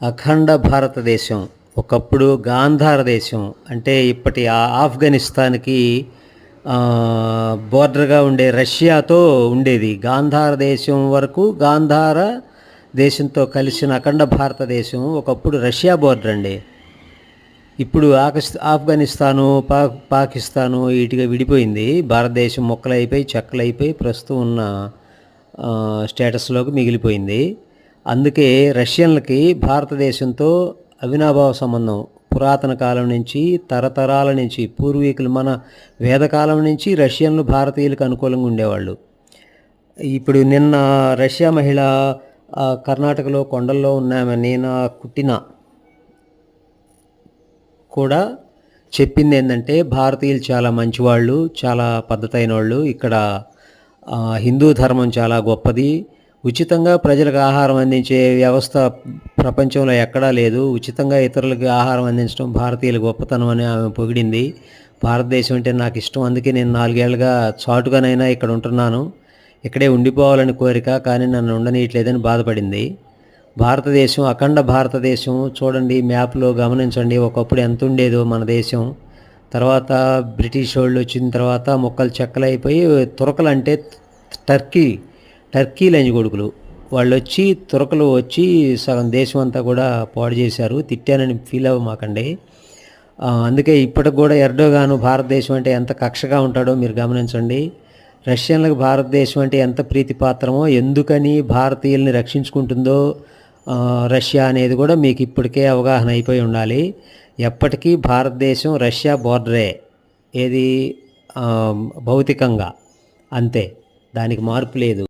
అఖండ భారతదేశం ఒకప్పుడు గాంధార దేశం అంటే ఇప్పటి ఆఫ్ఘనిస్తాన్కి బోర్డర్గా ఉండే రష్యాతో ఉండేది. గాంధార దేశం వరకు గాంధార దేశంతో కలిసిన అఖండ భారతదేశం ఒకప్పుడు రష్యా బోర్డర్ అండి. ఇప్పుడు ఆకస్ ఆఫ్ఘనిస్తాను పా పాకిస్తాను వీటిగా విడిపోయింది. భారతదేశం మొక్కలైపోయి చెక్కలైపోయి ప్రస్తుతం ఉన్న స్టేటస్లోకి మిగిలిపోయింది. అందుకే రష్యన్లకి భారతదేశంతో అవినాభావ సంబంధం. పురాతన కాలం నుంచి తరతరాల నుంచి పూర్వీకులు మన వేదకాలం నుంచి రష్యన్లు భారతీయులకు అనుకూలంగా ఉండేవాళ్ళు. ఇప్పుడు నిన్న రష్యా మహిళ కర్ణాటకలో కొండల్లో ఉన్నామని నేను కుట్టిన కూడా చెప్పింది ఏంటంటే భారతీయులు చాలా మంచివాళ్ళు చాలా పద్ధతైన వాళ్ళు ఇక్కడ హిందూ ధర్మం చాలా గొప్పది. ఉచితంగా ప్రజలకు ఆహారం అందించే వ్యవస్థ ప్రపంచంలో ఎక్కడా లేదు. ఉచితంగా ఇతరులకు ఆహారం అందించడం భారతీయుల గొప్పతనం అని ఆమె పొగిడింది. భారతదేశం అంటే నాకు ఇష్టం. అందుకే నేను నాలుగేళ్ళుగా చాటుగానైనా ఇక్కడ ఉంటున్నాను. ఇక్కడే ఉండిపోవాలని కోరిక కానీ నన్ను ఉండనీయట్లేదని బాధపడింది. భారతదేశం అఖండ భారతదేశం చూడండి మ్యాప్లో గమనించండి. ఒకప్పుడు ఎంత ఉండేదో మన దేశం. తర్వాత బ్రిటిష్ వాళ్ళు వచ్చిన తర్వాత మొక్కలు చెక్కలైపోయి తురకలు అంటే టర్కీ టర్కీ లంజి కొడుకులు. వాళ్ళు వచ్చి తురకలు వచ్చి సగం దేశం అంతా కూడా పాడు చేశారు. తిట్టానని ఫీల్ అవ్వమాకండి అందుకే ఇప్పటికి కూడా ఎర్డోగాను భారతదేశం అంటే ఎంత కక్షగా ఉంటాడో మీరు గమనించండి. రష్యన్లకు భారతదేశం అంటే ఎంత ప్రీతిపాత్రమో ఎందుకని భారతీయుల్ని రక్షించుకుంటుందో రష్యా అనేది కూడా మీకు ఇప్పటికే అవగాహన అయిపోయి ఉండాలి. ఎప్పటికీ భారతదేశం రష్యా బోర్డరే. ఏది భౌతికంగా. అంతే. దానికి మార్పు లేదు.